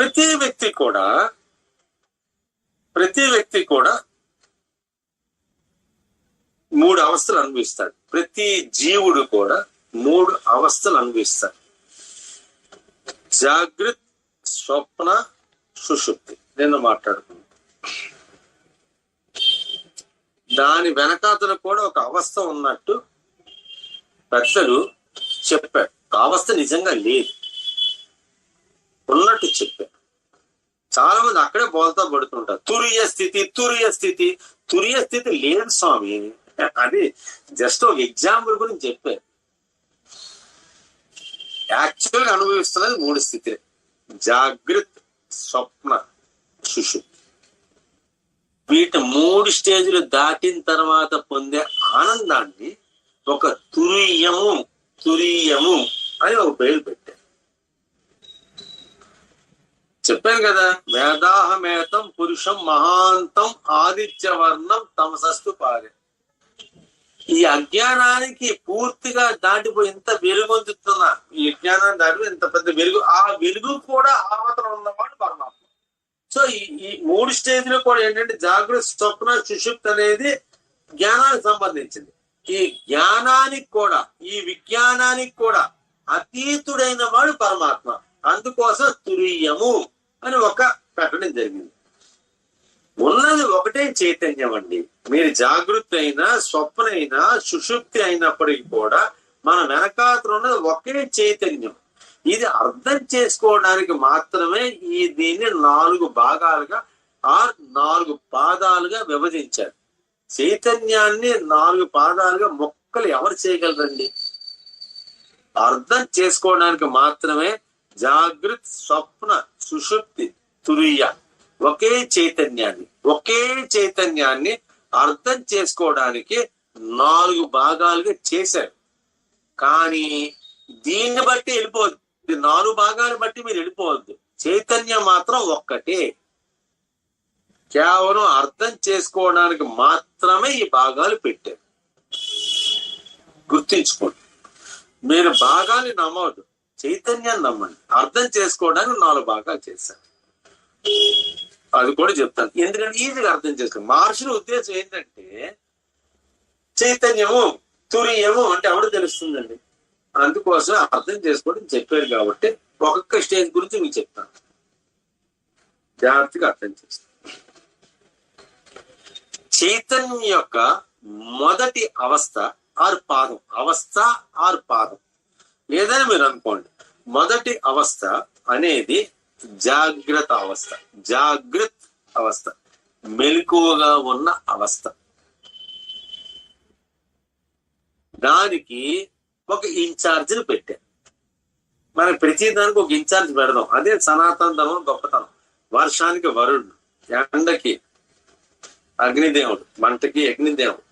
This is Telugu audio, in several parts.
ప్రతి వ్యక్తి కూడా ప్రతి వ్యక్తి కూడా మూడు అవస్థలు అనుభవిస్తాడు. ప్రతి జీవుడు కూడా మూడు అవస్థలు అనుభవిస్తాడు. జాగృత్ స్వప్న సుషుప్తి నిన్న మాట్లాడుకున్నాను దాని వెనకాతలు కూడా ఒక అవస్థ ఉన్నట్టు పెద్దలు చెప్పారు. ఆ అవస్థ నిజంగా లేదు. ఉన్నట్టు చెప్పారు. చాలా మంది అక్కడే బోధతా పడుతుంటారు. తురియ స్థితి తురియ స్థితి తురియ స్థితి లేదు స్వామి. అది జస్ట్ ఒక ఎగ్జాంపుల్ గురించి చెప్పారు. యాక్చువల్గా అనుభవిస్తున్నది మూడు స్థితి జాగ్రత్త స్వప్న శిశు వీటి మూడు స్టేజ్లు దాటిన తర్వాత పొందే ఆనందాన్ని ఒక తురియము తురియము అని ఒక పేరు పెట్టారు. చెప్పాను కదా వేదాహమేతం పురుషం మహాంతం ఆదిత్యవర్ణం తమసస్తు పారే ఈ అజ్ఞానానికి పూర్తిగా దాటిపోయి ఇంత వెలుగొందుతున్న ఈ అజ్ఞానాన్ని దాటిపోయి ఇంత పెద్ద వెలుగు ఆ వెలుగు కూడా ఆవతలు ఉన్నవాడు పరమాత్మ. సో ఈ ఈ మూడు స్టేజ్లు కూడా ఏంటంటే జాగృత స్వప్న సుషుప్తి అనేది జ్ఞానానికి సంబంధించింది. ఈ జ్ఞానానికి కూడా ఈ విజ్ఞానానికి కూడా అతీతుడైన వాడు పరమాత్మ. అందుకోసం తురీయము. అని ఒక ప్రకటన జరిగింది. ఉన్నది ఒకటే చైతన్యం అండి. మీరు జాగృతి అయినా స్వప్న అయినా సుషుప్తి అయినప్పటికీ కూడా మన వెనకాతలు ఉన్నది ఒకే చైతన్యం. ఇది అర్థం చేసుకోవడానికి మాత్రమే ఈ దీన్ని నాలుగు భాగాలుగా ఆర్ నాలుగు పాదాలుగా విభజించారు. చైతన్యాన్ని నాలుగు పాదాలుగా మొక్కలు ఎవరు చేయగలరండి? అర్థం చేసుకోవడానికి మాత్రమే జాగృత్ స్వప్న సుషుప్తి తురియ. ఒకే చైతన్యాన్ని ఒకే చైతన్యాన్ని అర్థం చేసుకోవడానికి నాలుగు భాగాలుగా చేశారు. కానీ దీన్ని బట్టి వెళ్ళిపోవద్దు. నాలుగు భాగాలు బట్టి మీరు వెళ్ళిపోవద్దు. చైతన్యం మాత్రం ఒక్కటే. కేవలం అర్థం చేసుకోవడానికి మాత్రమే ఈ భాగాలు పెట్టారు. గుర్తించుకోండి. మీరు భాగాన్ని నమ్మవద్దు. చైతన్యాన్ని నమ్మండి. అర్థం చేసుకోవడానికి నాలుగు భాగాలు చేశాను అది కూడా చెప్తాను. ఎందుకంటే ఈజీగా అర్థం చేసుకోండి మహర్షుల ఉద్దేశం ఏంటంటే చైతన్యము తురియము అంటే ఎవడు తెలుస్తుందండి? అందుకోసం అర్థం చేసుకోవడం చెప్పారు కాబట్టి ఒక్కొక్క స్టేజ్ గురించి మీకు చెప్తాను. జాగ్రత్తగా అర్థం చేస్తాను చైతన్యం యొక్క మొదటి అవస్థ ఆరు పాదం. అవస్థ ఆరు పాదం. ఏదైనా మీరు అనుకోండి. మొదటి అవస్థ అనేది జాగ్రత్త అవస్థ. జాగ్రత్త అవస్థ. మెలకువగా ఉన్న అవస్థ. దానికి ఒక ఇన్ఛార్జిని పెట్టారు. మనం ప్రతి దానికి ఒక ఇన్ఛార్జ్ పెడదాం. అదే సనాతన ధర్మం గొప్పతనం. వర్షానికి వరుణుడు ఎండకి అగ్నిదేవుడు మంటకి అగ్నిదేవుడు.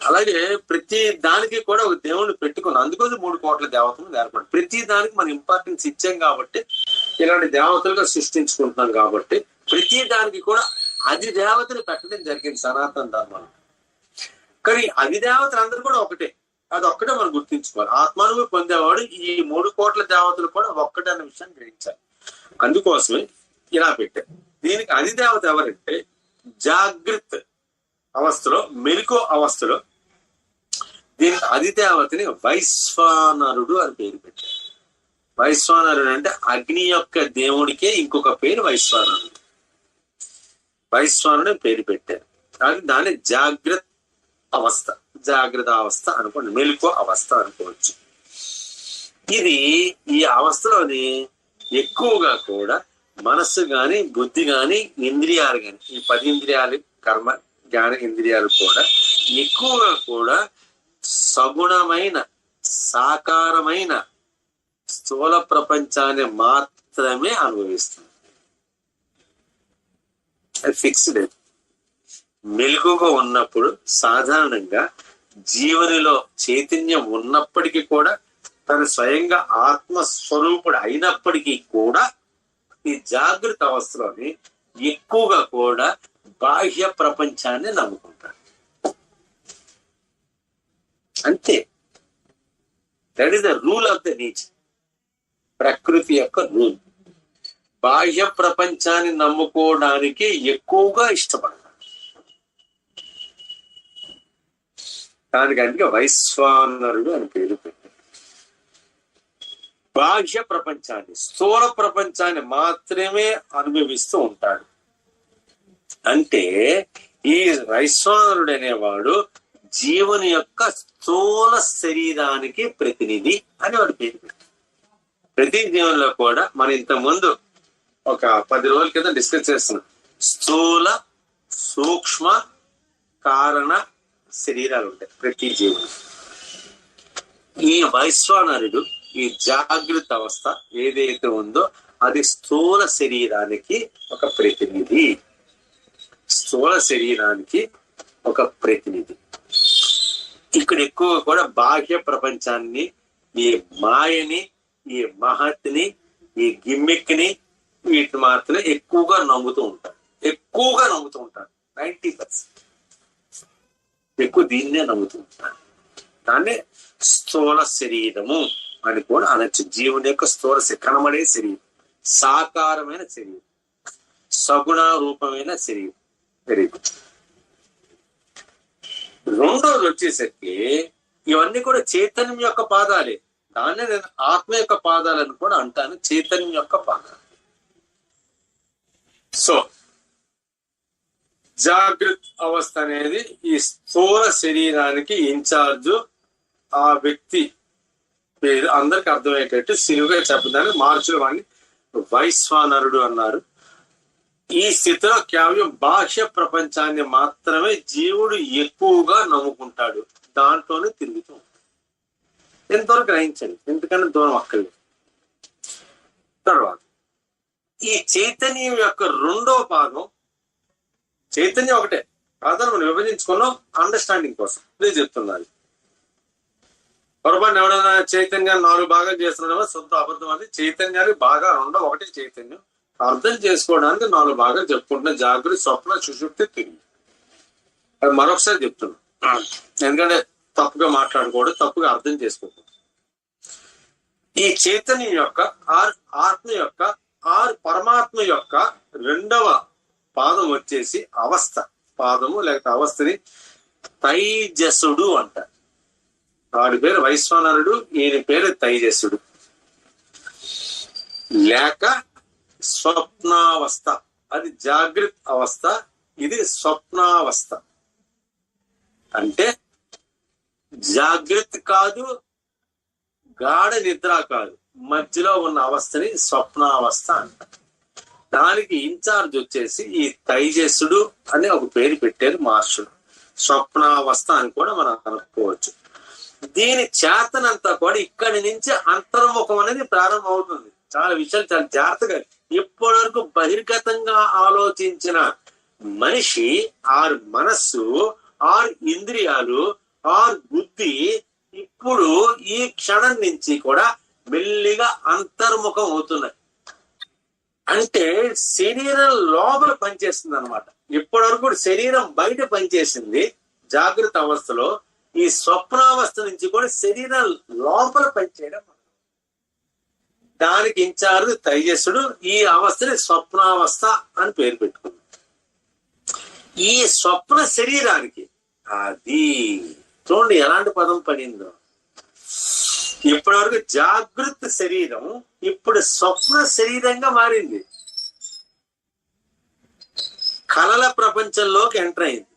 అలాగే ప్రతి దానికి కూడా ఒక దేవుణ్ణి పెట్టుకుని అందుకోసం మూడు కోట్ల దేవతలు ఏర్పడి ప్రతి దానికి మనం ఇంపార్టెన్స్ ఇచ్చాం కాబట్టి ఇలాంటి దేవతలుగా సృష్టించుకుంటున్నాం కాబట్టి ప్రతి దానికి కూడా అది దేవతని పెట్టడం జరిగింది సనాతన ధర్మం కానీ అది దేవతలు అందరూ కూడా ఒకటే. అది ఒక్కటే మనం గుర్తించుకోవాలి. ఆత్మానుభవి పొందేవాడు ఈ మూడు కోట్ల దేవతలు కూడా ఒక్కటే అనే విషయాన్ని గ్రహించాలి. అందుకోసమే ఇలా పెట్టారు దీనికి అది దేవత ఎవరంటే జాగ్రత్త. అవస్థలో మెలకు అవస్థలో దీని అధిదేవతని వైశ్వానరుడు అని పేరు పెట్టారు. వైశ్వానరుడు అంటే అగ్ని యొక్క దేవుడికే ఇంకొక పేరు వైశ్వానరుడు. వైశ్వానుడు పేరు పెట్టారు. అది దాని జాగ్రత్త అవస్థ. జాగ్రత్త అవస్థ అనుకోండి. మెలుకు అవస్థ అనుకోవచ్చు. ఇది ఈ అవస్థలోని ఎక్కువగా కూడా మనస్సు గాని బుద్ధి గాని ఇంద్రియాలు గాని ఈ పది ఇంద్రియాలు కర్మ జ్ఞాన ఇంద్రియాలు కూడా ఎక్కువగా కూడా సగుణమైన సాకారమైన స్థూల ప్రపంచాన్ని మాత్రమే అనుభవిస్తుంది. అది ఫిక్స్డ్ మెలుగుగా ఉన్నప్పుడు సాధారణంగా జీవనిలో చైతన్యం ఉన్నప్పటికీ కూడా తను స్వయంగా ఆత్మస్వరూపుడు అయినప్పటికీ కూడా ఈ జాగృత అవస్థలోని ఎక్కువగా కూడా బాహ్య ప్రపంచాన్ని నమ్ముకుంటాడు అంతే. That is the rule of the nature ప్రకృతి యొక్క రూల్. బాహ్య ప్రపంచాన్ని నమ్ముకోవడానికి ఎక్కువగా ఇష్టపడతాడు దానికి అందుకే వైశ్వానరుడు అని పేరు పెట్టారు. బాహ్య ప్రపంచాన్ని స్థూల ప్రపంచాన్ని మాత్రమే అనుభవిస్తూ ఉంటాడు. అంటే ఈ వైశ్వానరుడు అనేవాడు జీవని యొక్క స్థూల శరీరానికి ప్రతినిధి అని వాడు పేరు ప్రతి జీవనంలో కూడా మనం ఇంత ముందు ఒక పది రోజుల కింద డిస్కస్ చేస్తున్నాం. స్థూల సూక్ష్మ కారణ శరీరాలు ఉంటాయి ప్రతి జీవనం ఈ వైశ్వానరుడు ఈ జాగృత అవస్థ ఏదైతే ఉందో అది స్థూల శరీరానికి ఒక ప్రతినిధి. స్థూల శరీరానికి ఒక ప్రతినిధి. ఇక్కడ ఎక్కువ కూడా బాహ్య ప్రపంచాన్ని ఈ మాయని ఈ మహత్ని ఈ గిమ్మిక్ని వీటిని మాత్రమే ఎక్కువగా నమ్ముతూ ఉంటారు. ఎక్కువగా నమ్ముతూ ఉంటారు. Ninety percent. ఎక్కువ దీన్నే నమ్ముతూ ఉంటారు. దాన్నే స్థూల శరీరము అని కూడా అనొచ్చు. జీవుని యొక్క స్థూల శ- కనబడే శరీరం. సాకారమైన శరీరం. సగుణ రూపమైన శరీరం. వెరీ గుడ్ రెండోది వచ్చేసరికి ఇవన్నీ కూడా చైతన్యం యొక్క పాదాలే. దాన్నే నేను ఆత్మ యొక్క పాదాలను కూడా అంటాను చైతన్యం యొక్క పాదాలు. సో జాగృత్ అవస్థ అనేది ఈ స్థూల శరీరానికి ఇన్ఛార్జ్ ఆ వ్యక్తి పేరు అందరికి అర్థమయ్యేటట్టు సిలువుగా చెప్పడానికి మార్చులు వాడిని వైశ్వానరుడు అన్నారు. ఈ స్థితిలో కేవలం బాహ్య ప్రపంచాన్ని మాత్రమే జీవుడు ఎక్కువగా నమ్ముకుంటాడు. దాంట్లోనే తిరుగుతూ ఉంటాడు. ఎంతవరకు గ్రహించండి. ఎందుకంటే దూరం అక్కర్లేదు. తర్వాత ఈ చైతన్యం యొక్క రెండో భాగం చైతన్యం ఒకటే. కాదని మనం విభజించుకున్నాం అండర్స్టాండింగ్ కోసం. ఇదే చెప్తున్నారు. పొరపాటు ఎవడైనా చైతన్యాన్ని నాలుగు భాగాలు చేస్తున్నాడో సొంత అబద్ధం అది. చైతన్యాలు బాగా రెండో ఒకటే చైతన్యం. అర్థం చేసుకోవడానికి నాలుగు భాగాలు చెప్పుకుంటున్నా. జాగ్రత్త స్వప్న సుషుప్తి తిరిగి. అది మరొకసారి చెప్తున్నా. ఎందుకంటే తప్పుగా మాట్లాడుకోవడం తప్పుగా అర్థం చేసుకోకూడదు ఈ చైతన్యం యొక్క ఆర్ ఆత్మ యొక్క ఆర్ పరమాత్మ యొక్క రెండవ పాదం వచ్చేసి అవస్థ. పాదము లేకపోతే అవస్థని తైజసుడు అంటారు. వాడి పేరు వైశ్వానరుడు ఈయన పేరు తైజసుడు. లేక స్వప్నావస్థ. అది జాగృత్ అవస్థ ఇది స్వప్నావస్థ. అంటే జాగృత్ కాదు గాఢ నిద్ర కాదు. మధ్యలో ఉన్న అవస్థని స్వప్నావస్థ అంట దానికి ఇన్ఛార్జ్ వచ్చేసి ఈ తైజస్సుడు అని ఒక పేరు పెట్టారు మాస్టర్ స్వప్నావస్థ అని కూడా మనం అనుకోవచ్చు. దీని చేతనంతా కూడా ఇక్కడి నుంచి అంతర్ముఖం అనేది ప్రారంభం అవుతుంది చాలా విషయాలు చాలా జాగ్రత్తగా ఇప్పటి వరకు బహిర్గతంగా ఆలోచించిన మనిషి ఆర్ మనస్సు ఆర్ ఇంద్రియాలు ఆర్ బుద్ధి ఇప్పుడు ఈ క్షణం నుంచి కూడా మెల్లిగా అంతర్ముఖం అవుతున్నాయి. అంటే శరీరం లోపల పనిచేస్తుంది అనమాట ఇప్పటి వరకు శరీరం బయట పనిచేసింది జాగ్రత్త అవస్థలో. ఈ స్వప్నావస్థ నుంచి కూడా శరీరం లోపల పనిచేయడం దానికి ఇన్ఛార్జ్ తైజస్సుడు ఈ అవస్థని స్వప్నావస్థ అని పేరు పెట్టుకున్నాడు ఈ స్వప్న శరీరానికి అది చూడండి ఎలాంటి పదం పడిందో. ఇప్పటి వరకు జాగృత శరీరం ఇప్పుడు స్వప్న శరీరంగా మారింది. కలల ప్రపంచంలోకి ఎంటర్ అయింది.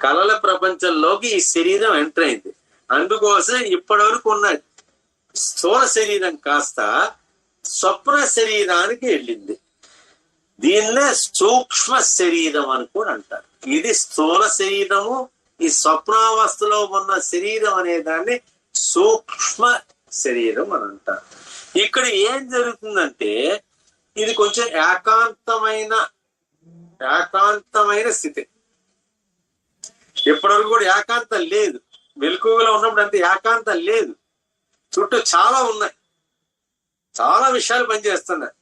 కలల ప్రపంచంలోకి ఈ శరీరం ఎంటర్ అయింది. అందుకోసం ఇప్పటి వరకు ఉన్న స్థూల శరీరం కాస్త స్వప్న శరీరానికి వెళ్ళింది. దీన్నే సూక్ష్మ శరీరం అని కూడా అంటారు. ఇది స్థూల శరీరము ఈ స్వప్నావస్థలో ఉన్న శరీరం అనే దాన్ని సూక్ష్మ శరీరం అని అంటారు. ఇక్కడ ఏం జరుగుతుందంటే ఇది కొంచెం ఏకాంతమైన ఏకాంతమైన స్థితి. ఇప్పటివరకు కూడా ఏకాంతం లేదు. మెలకువలో ఉన్నప్పుడు అంత ఏకాంతం లేదు. చుట్టూ చాలా ఉన్నాయి. చాలా విషయాలు పనిచేస్తున్నాయి.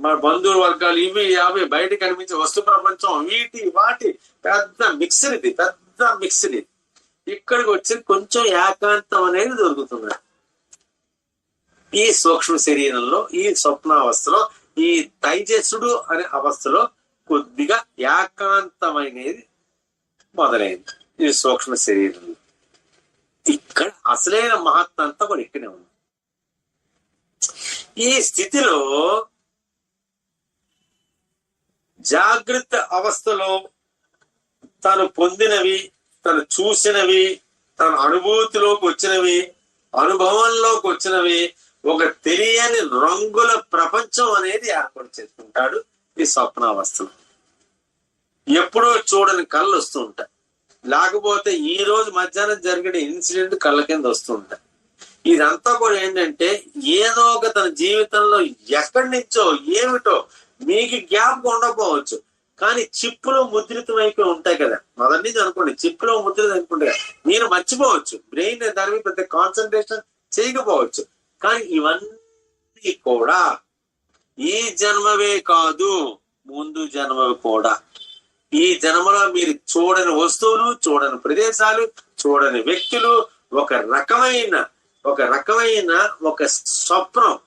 మన బంధువుల వర్గాలు ఇవి అవి బయట కనిపించే వస్తు ప్రపంచం వీటి వాటి పెద్ద మిక్సర్ ఇది పెద్ద మిక్సర్ ఇది ఇక్కడికి వచ్చి కొంచెం ఏకాంతం అనేది దొరుకుతుంది. ఈ సూక్ష్మ శరీరంలో ఈ స్వప్నావస్థలో ఈ తైజస్సుడు అనే అవస్థలో కొద్దిగా ఏకాంతమైనది మొదలైంది. ఈ సూక్ష్మ శరీరంలో. ఇక్కడ అసలైన మహత్వం అంతా కూడా ఇక్కడే ఉంది. ఈ స్థితిలో జాగ్రత్త అవస్థలో తను పొందినవి తను చూసినవి తన అనుభూతిలోకి వచ్చినవి అనుభవంలోకి వచ్చినవి ఒక తెలియని రంగుల ప్రపంచం అనేది ఏర్పాటు చేసుకుంటాడు ఈ స్వప్నావస్థలో. ఎప్పుడో చూడని కళ్ళు వస్తూ ఉంటాయి. లేకపోతే ఈ రోజు మధ్యాహ్నం జరిగిన ఇన్సిడెంట్ కళ్ళ కింద వస్తూ ఇదంతా కూడా ఏంటంటే ఏదో ఒక తన జీవితంలో ఎక్కడి నుంచో ఏమిటో మీకు జ్ఞాపకం ఉండకపోవచ్చు. కానీ చిప్పులో ముద్రితం అయిపోయి ఉంటాయి కదా. మొదటి నుంచి అనుకోండి చిప్పులో ముద్రితం అయిపోయి మీరు మర్చిపోవచ్చు. బ్రెయిన్ దాని మీద పెద్ద కాన్సన్ట్రేషన్ చేయకపోవచ్చు. కానీ ఇవన్నీ కూడా ఈ జన్మవే కాదు ముందు జన్మవి కూడా. ఈ జన్మలో మీరు చూడని వస్తువులు చూడని ప్రదేశాలు చూడని వ్యక్తులు ఒక రకమైన ఒక రకమైన ఒక స్వప్నం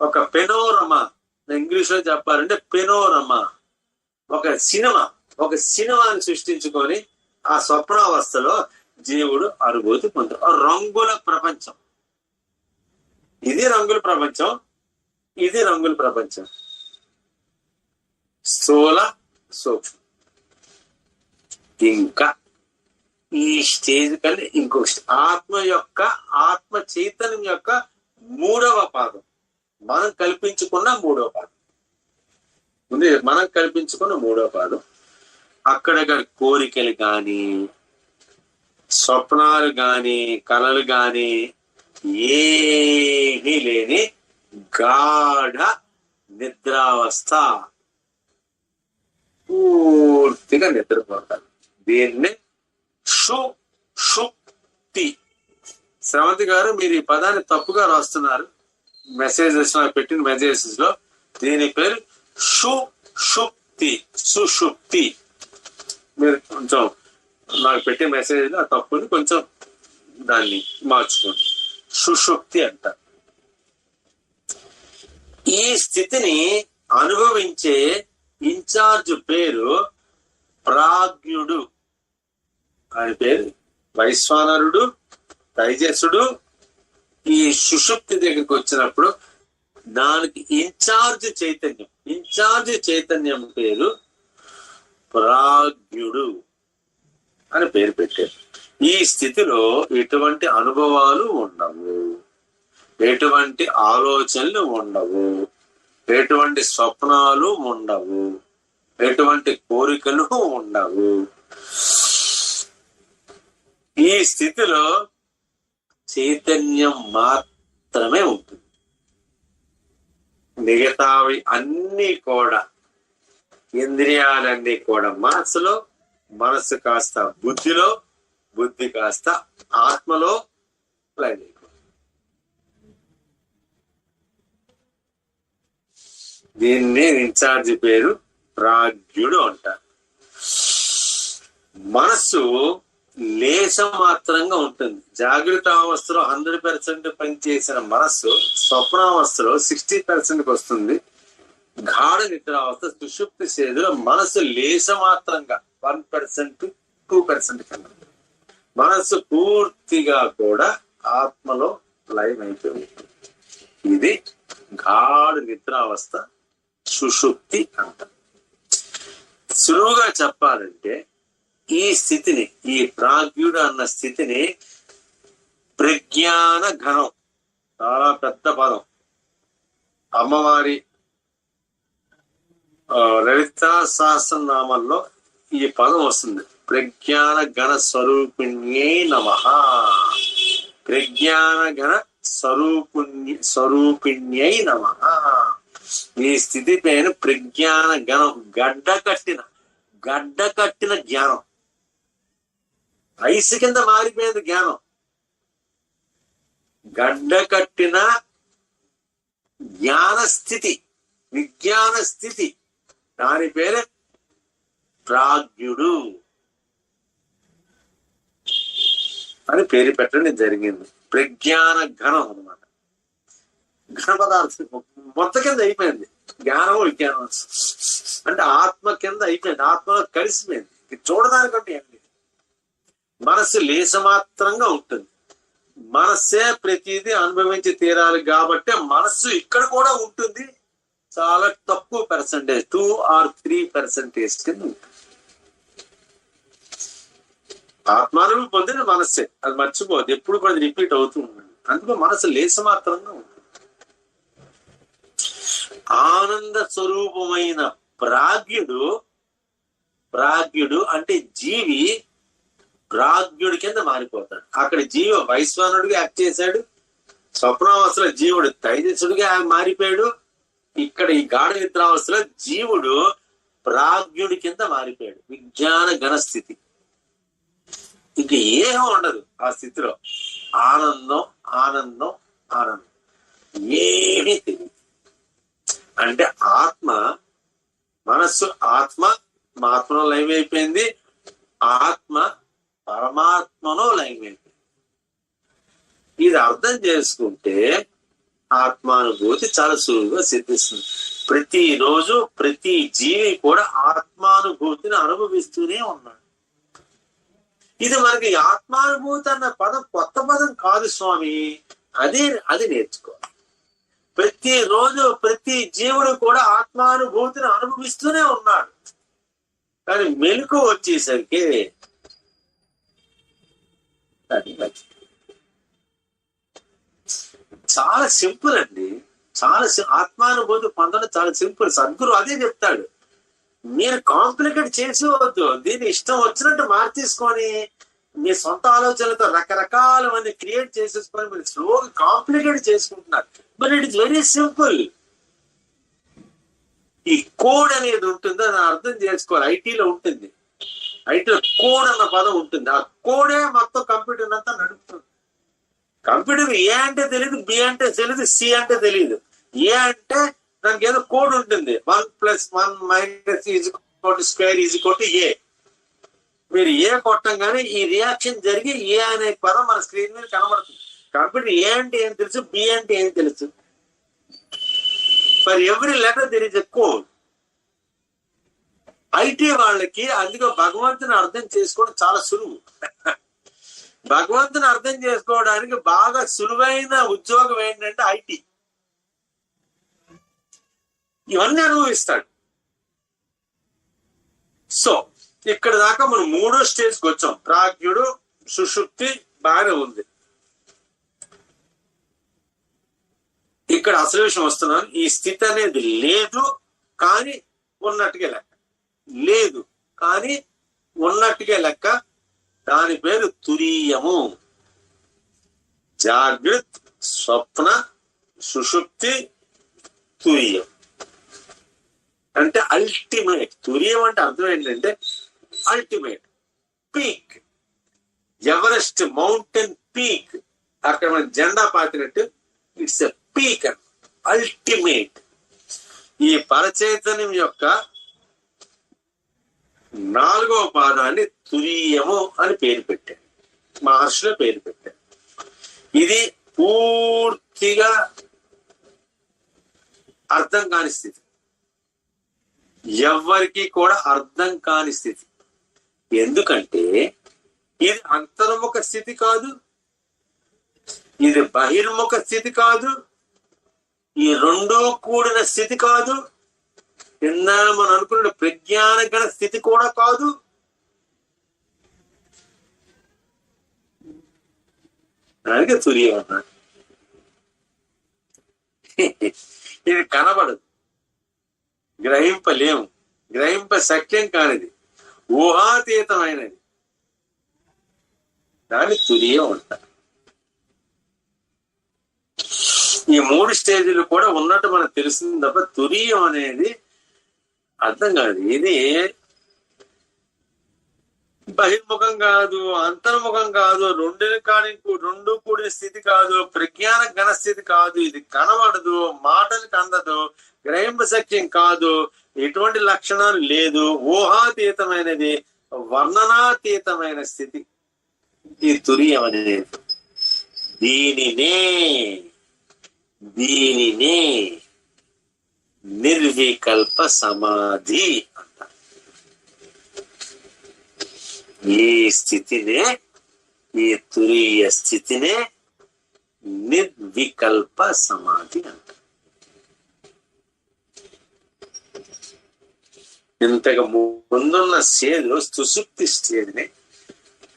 ఒక పెనోరమా. ఇంగ్లీష్లో చెప్పాలంటే పెనోరమా. ఒక సినిమా ఒక సినిమాని సృష్టించుకొని ఆ స్వప్నావస్థలో జీవుడు అనుభూతి పొందు. రంగుల ప్రపంచం. ఇది రంగుల ప్రపంచం ఇది రంగుల ప్రపంచం. స్థూల సో ఇంకా ఈ స్టేజ్ కంటే ఇంకొక ఆత్మ యొక్క ఆత్మ చైతన్యం యొక్క మూడవ పాదం. మనం కల్పించుకున్న మూడవ పాదం. ఉంది మనం కల్పించుకున్న మూడవ పాదం. అక్కడ కోరికలు గాని స్వప్నాలు గాని కళలు గాని ఏమీ లేని గాఢ నిద్రావస్థ. పూర్తిగా నిద్రపోతారు. దీన్ని షు శ్రవంతి గారు మీరు ఈ పదాన్ని తప్పుగా రాస్తున్నారు. మెసేజెస్లో పెట్టిన మెసేజెస్లో. దీని పేరు షు షుప్తి సుషుప్తి మీరు కొంచెం నాకు పెట్టే మెసేజ్ ఆ తప్పుని కొంచెం దాన్ని మార్చుకోండి. సుషుప్తి అంటారు. ఈ స్థితిని అనుభవించే ఇన్ఛార్జ్ పేరు ప్రాజ్ఞుడు. ఆయన పేరు వైశ్వానరుడు తైజసుడు ఈ సుషుప్తి దగ్గరికి వచ్చినప్పుడు దానికి ఇన్ఛార్జ్ చైతన్యం. ఇన్ఛార్జ్ చైతన్యం పేరు ప్రాజ్ఞుడు అని పేరు పెట్టారు. ఈ స్థితిలో ఎటువంటి అనుభవాలు ఉండవు. ఎటువంటి ఆలోచనలు ఉండవు. ఎటువంటి స్వప్నాలు ఉండవు. ఎటువంటి కోరికలు ఉండవు. ఈ స్థితిలో చైతన్యం మాత్రమే ఉంటుంది. మిగతావి అన్ని కూడా ఇంద్రియాలన్నీ కూడా మనసులో మనసు కాస్త బుద్ధిలో బుద్ధి కాస్త ఆత్మలో లైన్ దీన్ని ఇన్ఛార్జి పేరు ప్రాజ్ఞుడు అంటారు. మనస్సు లేశం మాత్రంగా ఉంటుంది. జాగ్రత్త అవస్థలో హండ్రెడ్ పర్సెంట్ పనిచేసిన మనస్సు స్వప్నావస్థలో సిక్స్టీ పర్సెంట్ వస్తుంది. గాఢ నిద్రావస్థ సుషుప్తి చేతిలో మనస్సు లేశ మాత్రంగా వన్ పర్సెంట్ టూ పర్సెంట్ కన్నా. మనస్సు పూర్తిగా కూడా ఆత్మలో లైవ్ అయిపోయింది ఇది గాఢ నిద్రావస్థ. సుషుప్తి అంట. సులువుగా చెప్పాలంటే ఈ స్థితిని ఈ ప్రాజ్ఞుడు అన్న స్థితిని ప్రజ్ఞాన ఘనం చాలా పెద్ద పదం. అమ్మవారి ఆ, లలిత సహస్రనామంలో ఈ పదం వస్తుంది. ప్రజ్ఞాన గణ స్వరూపిణ్యే నమ. ప్రజ్ఞాన గణ స్వరూపుణ్య స్వరూపిణ్యై నమ. ఈ స్థితి పేరు ప్రజ్ఞాన గణం గడ్డ కట్టిన గడ్డ కట్టిన జ్ఞానం. ఐసు కింద మారిపోయింది జ్ఞానం. గడ్డ కట్టిన జ్ఞాన స్థితి విజ్ఞాన స్థితి. దాని పేరే ప్రాజ్ఞుడు అని పేరు పెట్టడం జరిగింది. ప్రజ్ఞాన ఘనం అనమాట ఘన పదార్థం కింద అయిపోయింది. జ్ఞానం విజ్ఞానం అంటే ఆత్మ కింద అయిపోయింది. ఆత్మలో కలిసిపోయింది. ఇది చూడడానికంటే ఏం లేదు. మనస్సు లేసమాత్రంగా ఉంటుంది. మనస్సే ప్రతిదీ అనుభవించి తీరాలి కాబట్టి మనస్సు ఇక్కడ కూడా ఉంటుంది. చాలా తక్కువ percentage two or three percentage కింద ఉంటుంది. ఆత్మానుభవం పొందిన మనస్సే. అది మర్చిపోదు ఎప్పుడు కూడా రిపీట్ అవుతూ ఉంటుంది అందుకే మనసు లేస మాత్రంగా ఉంటుంది. ఆనంద స్వరూపమైన ప్రాజ్ఞుడు ప్రాజ్ఞుడు అంటే జీవి ప్రాజ్ఞుడి కింద మారిపోతాడు. అక్కడ జీవ వైశ్వానుడిగా యాక్ట్ చేశాడు. స్వప్నావస్థలో జీవుడు తైజసుడిగా మారిపోయాడు. ఇక్కడ ఈ గాఢ నిద్రావస్థలో జీవుడు ప్రాజ్ఞుడి కింద మారిపోయాడు. విజ్ఞాన ఘనస్థితి ఇంక ఏం ఉండదు ఆ స్థితిలో. ఆనందం ఆనందం ఆనందం. ఏమీ తెలియదు. అంటే ఆత్మ మనస్సు ఆత్మ మా ఆత్మలో లైవ్ అయిపోయింది. ఆత్మ పరమాత్మలో లైవ్ అయిపోయింది. ఇది అర్థం చేసుకుంటే ఆత్మానుభూతి చాలా సులువుగా సిద్ధిస్తుంది. ప్రతిరోజు ప్రతి జీవి కూడా ఆత్మానుభూతిని అనుభవిస్తూనే ఉన్నాడు. ఇది మనకి ఆత్మానుభూతి అన్న పదం కొత్త పదం కాదు స్వామి. అదే అది నేర్చుకోవాలి ప్రతి రోజు ప్రతి జీవుడు కూడా ఆత్మానుభూతిని అనుభవిస్తూనే ఉన్నాడు. కానీ మెలకు వచ్చేసరికి చాలా సింపుల్ అండి. చాలా ఆత్మానుభూతి పొందడం చాలా సింపుల్. సద్గురు అదే చెప్తాడు. మీరు కాంప్లికేట్ చేసేవద్దు దీన్ని ఇష్టం వచ్చినట్టు మార్చేసుకొని మీ సొంత ఆలోచనలతో రకరకాల క్రియేట్ చేసేసుకొని మీరు స్లోగా కాంప్లికేట్ చేసుకుంటున్నారు. But it is very simple ఈ కోడ్ అనేది ఉంటుంది అది అర్థం చేసుకోవాలి. ఐటీలో ఉంటుంది. ఐటీలో కోడ్ అన్న పదం ఉంటుంది. ఆ కోడే మొత్తం కంప్యూటర్ అంతా నడుపుతుంది. కంప్యూటర్ ఏ అంటే తెలియదు బి అంటే తెలియదు సి అంటే తెలియదు ఏ అంటే దానికి ఏదో కోడ్ ఉంటుంది. One plus one minus is square is కొట్టి ఏ. మీరు ఏ కొట్టంగానే ఈ రియాక్షన్ జరిగి ఏ అనే పదం మన స్క్రీన్ మీద కనబడుతుంది. కంప్యూటర్ ఏ అంటే ఏం తెలుసు బి అంటే ఏం తెలుసు? For every letter there is a code. అయితే వాళ్ళకి అందుకే భగవంతుని అర్థం చేసుకోవడం చాలా సులువు. భగవంతుని అర్థం చేసుకోవడానికి బాగా సులువైన ఉద్యోగం ఏంటంటే ఐటీ. ఇవన్నీ అనుభవిస్తాడు. సో ఇక్కడ దాకా మనం మూడో స్టేజ్కి వచ్చాం. ప్రాజ్ఞుడు సుషుప్తి బాగానే ఉంది. ఇక్కడ అసలు విషయం వస్తున్నాను. ఈ స్థితి అనేది లేదు కానీ ఉన్నట్టుగా లెక్క. లేదు కానీ ఉన్నట్టుగా లెక్క. దాని పేరు తురీయము. జాగ్రత్ స్వప్న సుషుప్తి తురియం. అంటే అల్టిమేట్ తురియం అంటే అర్థం ఏంటంటే ultimate peak Everest mountain peak అక్కడ మన జెండా పాతినట్టు ఇట్స్ ఎ స్పీకర్ అల్టిమేట్. ఈ పరచైతన్యం యొక్క నాలుగవ పాదాన్ని తురీయము అని పేరు పెట్టాడు మహర్షుల పేరు పెట్టాడు ఇది పూర్తిగా అర్థం కాని స్థితి. ఎవ్వరికి కూడా అర్థం కాని స్థితి. ఎందుకంటే ఇది అంతర్ముఖ స్థితి కాదు. ఇది బహిర్ముఖ స్థితి కాదు. ఈ రెండూ కూడిన స్థితి కాదు. కింద మనం అనుకున్న ప్రజ్ఞానగణ స్థితి కూడా కాదు. దానికి తురియం ఇది కనబడదు. గ్రహింపలేము. గ్రహింప సఖ్యం కానిది. ఊహాతీతమైనది. దాన్ని తురియం అంటారు. ఈ మూడు స్టేజీలు కూడా ఉన్నట్టు మనకు తెలిసింది తప్ప తురియం అనేది అర్థం కాదు. ఇది బహిర్ముఖం కాదు అంతర్ముఖం కాదు రెండు కాని రెండు కూడిన స్థితి కాదు ప్రజ్ఞాన ఘన స్థితి కాదు. ఇది కనబడదు మాటలకు అందదు గ్రహింప సఖ్యం కాదు ఎటువంటి లక్షణాలు లేదు. ఊహాతీతమైనది వర్ణనాతీతమైన స్థితి. ఈ తురియం అనేది. దీనినే దీనినే నిర్వికల్ప సమాధి అంటారు ఈ స్థితినే ఈ తురీయ స్థితినే నిర్వికల్ప సమాధి అంటారు ఇంతకు ముందున్న స్టేజ్ సుసుప్తి స్టేజ్ని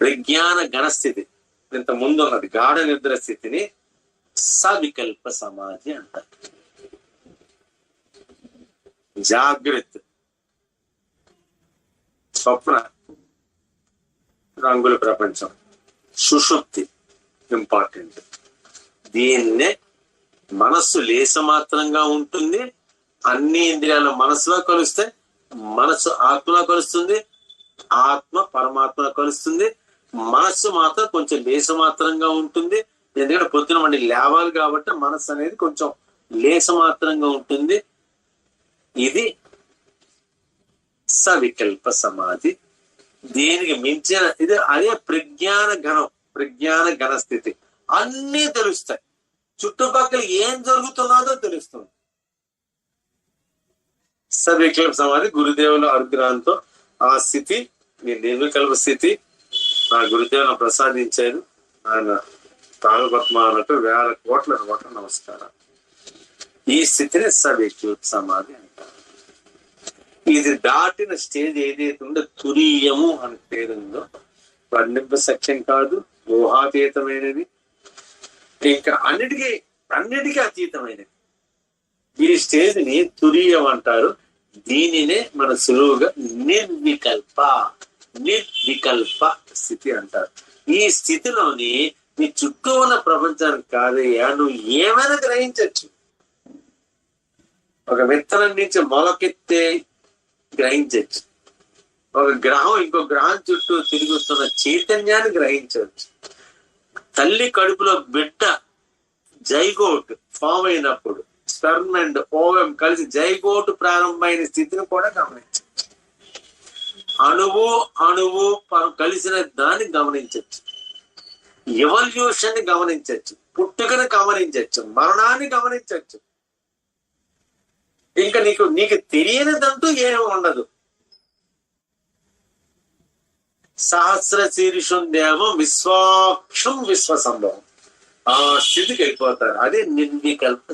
ప్రజ్ఞాన గణస్థితి ఇంత ముందున్నది గాఢ నిద్ర స్థితిని సవికల్ప సమాధి అంటారు జాగ్రత్త. స్వప్న. రంగుల ప్రపంచం. సుషుప్తి. ఇంపార్టెంట్. దీన్నే మనస్సు లేసమాత్రంగా ఉంటుంది. అన్ని ఇంద్రియాలు మనసులో కలుస్తే మనసు ఆత్మలో కలుస్తుంది. ఆత్మ పరమాత్మలో కలుస్తుంది. మనస్సు మాత్రం కొంచెం లేసమాత్రంగా ఉంటుంది. ఎందుకంటే పొద్దున మళ్ళీ లేవాలి కాబట్టి మనస్సు అనేది కొంచెం లేసమాత్రంగా ఉంటుంది. ఇది సవికల్ప సమాధి. దీనికి మించిన ఇది అదే ప్రజ్ఞాన గణం ప్రజ్ఞాన గణ స్థితి. అన్నీ తెలుస్తాయి. చుట్టుపక్కల ఏం జరుగుతున్నదో తెలుస్తుంది. సవికల్ప సమాధి గురుదేవుల అనుగ్రహంతో ఆ స్థితి మీ నిర్వికల్ప స్థితి నా గురుదేవులను ప్రసాదించారు. ఆయన తాగుపద్మాలకు వేల కోట్ల కోట్ల నమస్కారం. ఈ స్థితిని సవికల్ప సమాధి అంటారు. ఇది దాటిన స్టేజ్ ఏదైతే ఉందో తురీయము అని పేరుందో వర్ణింప సత్యం కాదు ఊహాతీతమైనది. ఇంకా అన్నిటికీ అన్నిటికీ అతీతమైనది. ఈ స్టేజ్ని తురీయం అంటారు. దీనినే మన సులువుగా నిర్వికల్ప నిర్వికల్ప స్థితి అంటారు. ఈ స్థితిలోని నీ చుట్టూ ఉన్న ప్రపంచానికి కాదయ్యా. నువ్వు ఏమైనా గ్రహించవచ్చు ఒక విత్తనం నుంచి మొలకెత్తే గ్రహించవచ్చు ఒక గ్రహం ఇంకో గ్రహం చుట్టూ తిరుగుతున్న చైతన్యాన్ని గ్రహించవచ్చు తల్లి కడుపులో బిడ్డ జైగోట్ ఫామ్ అయినప్పుడు స్టర్న్ అండ్ ఓవెం కలిసి జైగోట్ ప్రారంభమైన స్థితిని కూడా గమనించవచ్చు అణువు అణువు కలిసిన దాన్ని గమనించవచ్చు ఎవల్యూషన్ని గమనించవచ్చు. పుట్టుకను గమనించవచ్చు. మరణాన్ని గమనించవచ్చు. ఇంకా నీకు నీకు తెలియనిదంటూ ఏమి ఉండదు. సహస్ర శీర్షం దేవం విశ్వాక్షం విశ్వ సంభవం ఆ స్థితికి అయిపోతారు అదే నిర్వికల్ప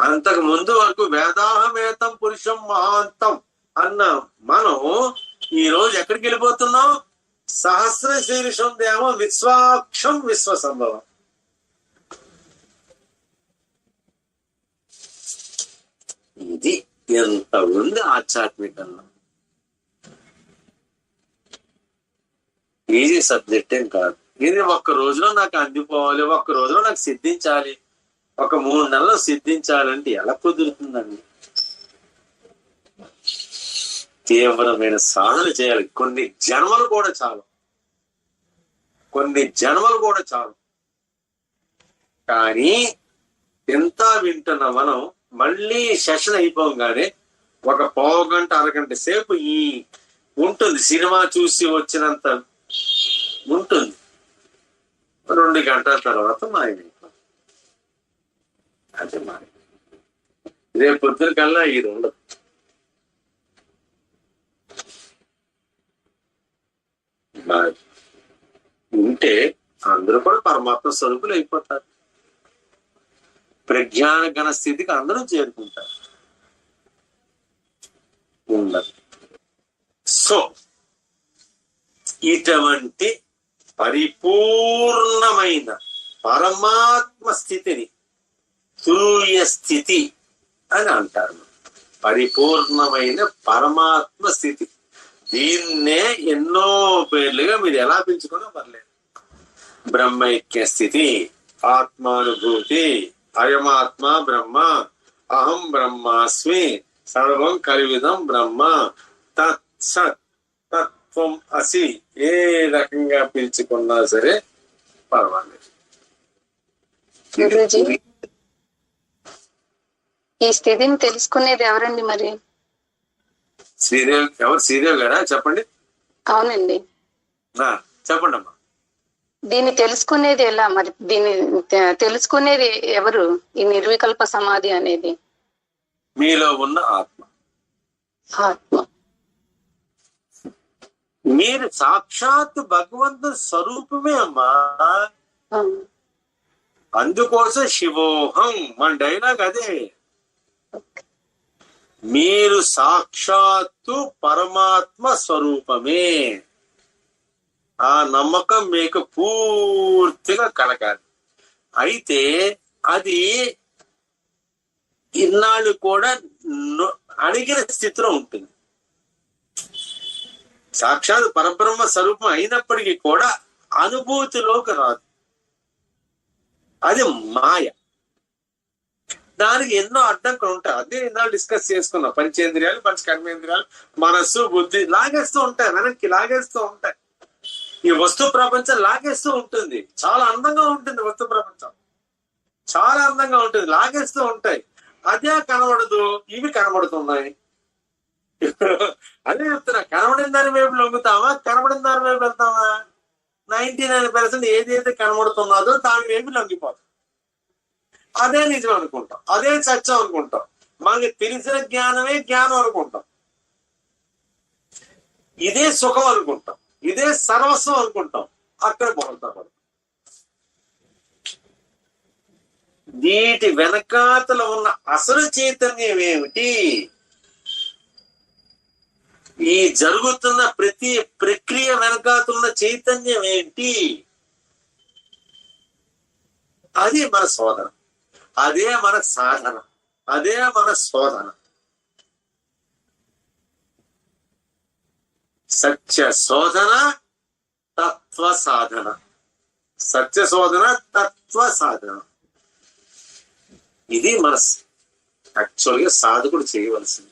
అంతకు ముందు వరకు వేదాహమేతం పురుషం మహాంతం అన్న మనం ఈ రోజు ఎక్కడికి వెళ్ళిపోతున్నాం? సహస్ర శీర్షం దేమో విశ్వాక్షం విశ్వ సంభవం ఇది ఎంత ఉంది ఆధ్యాత్మికంలో ఈజీ సబ్జెక్ట్ ఏం కాదు. ఇది ఒక్క రోజులో నాకు అందిపోవాలి ఒక్క రోజులో నాకు సిద్ధించాలి ఒక మూడు నెలలు సిద్ధించాలంటే ఎలా కుదురుతుందండి? తీవ్రమైన సాధన చేయాలి. కొన్ని జన్మలు కూడా చాలు. కొన్ని జన్మలు కూడా చాలు. కానీ ఎంత వింటున్న మనం మళ్ళీ సెషన్ అయిపోగానే ఒక పావు గంట అరగంట సేపు ఈ ఉంటుంది. సినిమా చూసి వచ్చినంత ఉంటుంది. రెండు గంటల తర్వాత మాయమైపోతుంది. అదే మాయ రేపు పొద్దున కల్లా ఇది ఉండదు. ఉంటే అందరూ కూడా పరమాత్మ స్వరూపులు అయిపోతారు. ప్రజ్ఞాన గణ స్థితికి అందరూ చేరుకుంటారు. ఉండదు. సో ఇటువంటి పరిపూర్ణమైన పరమాత్మ స్థితిని తుల్య స్థితి అని అంటారు. పరిపూర్ణమైన పరమాత్మ స్థితి. దీన్నే ఎన్నో పేర్లుగా మీరు ఎలా పెంచుకున్నా పర్లేదు. బ్రహ్మైక్య స్థితి ఆత్మానుభూతి అయమాత్మ బ్రహ్మ అహం బ్రహ్మాస్మి సర్వం కలివిధం బ్రహ్మ తత్ సత్ తత్వం అసి ఏ రకంగా పిలుచుకున్నా సరే పర్వాలేదు. ఈ స్థితిని తెలుసుకునేది ఎవరండి మరి? శ్రీదేవ్ ఎవరు శ్రీదేవ్ గారా? చెప్పండి. అవునండి. చెప్పండి అమ్మా దీన్ని తెలుసుకునేది ఎలా? మరి దీన్ని తెలుసుకునేది ఎవరు? ఈ నిర్వికల్ప సమాధి అనేది. మీలో ఉన్న ఆత్మ. ఆత్మ. మీరు సాక్షాత్ భగవంతుని స్వరూపమే అమ్మా. అందుకోసం శివోహం మన డైలాగ్ అదే మీరు సాక్షాత్తు పరమాత్మ స్వరూపమే. ఆ నమ్మకం మీకు పూర్తిగా కలగాలి. అయితే అది ఇన్నాళ్ళు కూడా అడిగిన స్థితిలో ఉంటుంది. సాక్షాత్ పరబ్రహ్మ స్వరూపం అయినప్పటికీ కూడా అనుభూతిలోకి రాదు. అది మాయ. దానికి ఎన్నో అడ్డంకులు ఉంటాయి. అదే ఇందాక డిస్కస్ చేసుకున్నాం. పంచేంద్రియాలు పంచ కర్మేంద్రియాలు మనస్సు బుద్ధి లాగేస్తూ ఉంటాయి. వెనక్కి లాగేస్తూ ఉంటాయి. ఈ వస్తు ప్రపంచం లాగేస్తూ ఉంటుంది. చాలా అందంగా ఉంటుంది వస్తు ప్రపంచం. చాలా అందంగా ఉంటుంది. లాగేస్తూ ఉంటాయి. అదే కనబడదు. ఇవి కనబడుతున్నాయి. అదే చెప్తున్నా. కనబడిన దాని వైపు లొంగుతామా కనబడిన దాని వైపు వెళ్తామా నైన్టీ నైన్ పర్సెంట్ ఏదైతే కనబడుతున్నదో దాని వైపు లొంగిపోతాం అదే నిజం అనుకుంటాం. అదే సత్యం అనుకుంటాం. మనకి తెలిసిన జ్ఞానమే జ్ఞానం అనుకుంటాం. ఇదే సుఖం అనుకుంటాం. ఇదే సర్వస్వం అనుకుంటాం. అక్కడ బాగుంటాం వీటి వెనకాతల ఉన్న అసలు చైతన్యం ఏమిటి? ఈ జరుగుతున్న ప్రతి ప్రక్రియ వెనకాతున్న చైతన్యం ఏంటి అది మన సోదరం అదే మన సాధన అదే మన శోధన. సత్య శోధన తత్వ సాధన. సత్య శోధన తత్వ సాధన. ఇది మన యాక్చువల్గా సాధకుడు చేయవలసింది.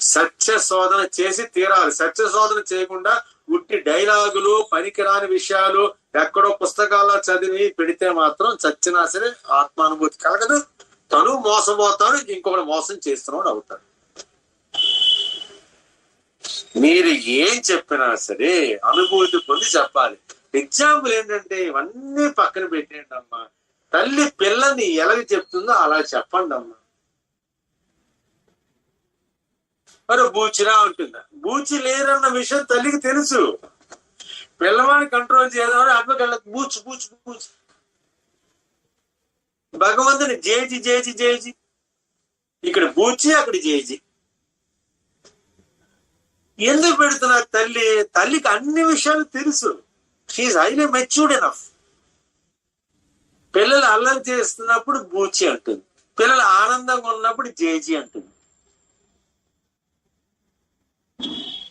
సత్య శోధన చేసి తీరాలి. సత్య శోధన చేయకుండా ఉట్టి డైలాగులు పనికిరాని విషయాలు ఎక్కడో పుస్తకాల్లో చదివి పెడితే మాత్రం చచ్చినా సరే ఆత్మానుభూతి కలగదు. తను మోసపోతాడు ఇంకొకటి మోసం చేస్తున్నాడు అవుతాడు. మీరు ఏం చెప్పినా సరే అనుభూతి పొంది చెప్పాలి. ఎగ్జాంపుల్ ఏంటంటే ఇవన్నీ పక్కన పెట్టేయండి అమ్మా. తల్లి పిల్లని ఎలాగ చెప్తుందో అలా చెప్పండి అమ్మా. మరి బూచిరా ఉంటుందా బూచి లేరన్న విషయం తల్లికి తెలుసు. పిల్లవాడిని కంట్రోల్ చేద్దామని అమ్మకళ్ళ బూచు బూచు బూచు. భగవంతుని జేజి జేజి జేజి. ఇక్కడ బూచి అక్కడ జేజి. ఎందుకు పెడుతున్నారు తల్లి? తల్లికి అన్ని విషయాలు తెలుసు. షీఈ్ హైలీ మెచ్యూర్డ్ ఎనఫ్ పిల్లలు అల్లరి చేస్తున్నప్పుడు బూచి అంటుంది. పిల్లలు ఆనందంగా ఉన్నప్పుడు జేజీ అంటుంది.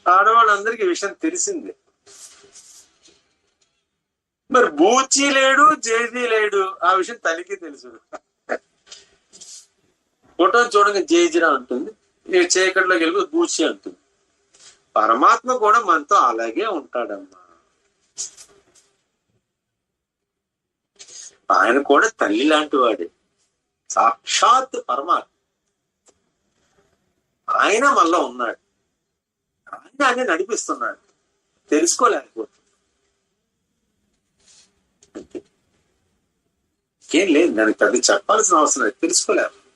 ఆడవాళ్ళందరికీ విషయం తెలిసిందే. మరి బూచి లేడు జేజీ లేడు. ఆ విషయం తనకి తెలుసు. ఫోటో చూడగా జేజిరా అంటుంది. నేను చీకటిలోకి వెళ్ళి బూచి అంటుంది. పరమాత్మ కూడా మనతో అలాగే ఉంటాడమ్మా. ఆయన కూడా తల్లి లాంటి వాడే. సాక్షాత్ పరమాత్మ. ఆయన మళ్ళా ఉన్నాడు. ఆయన ఆయన నడిపిస్తున్నాడు. తెలుసుకోలేకపోతుంది ఏం లేదు దానికి అది చెప్పాల్సిన అవసరం లేదు. తెలుసుకోలేము.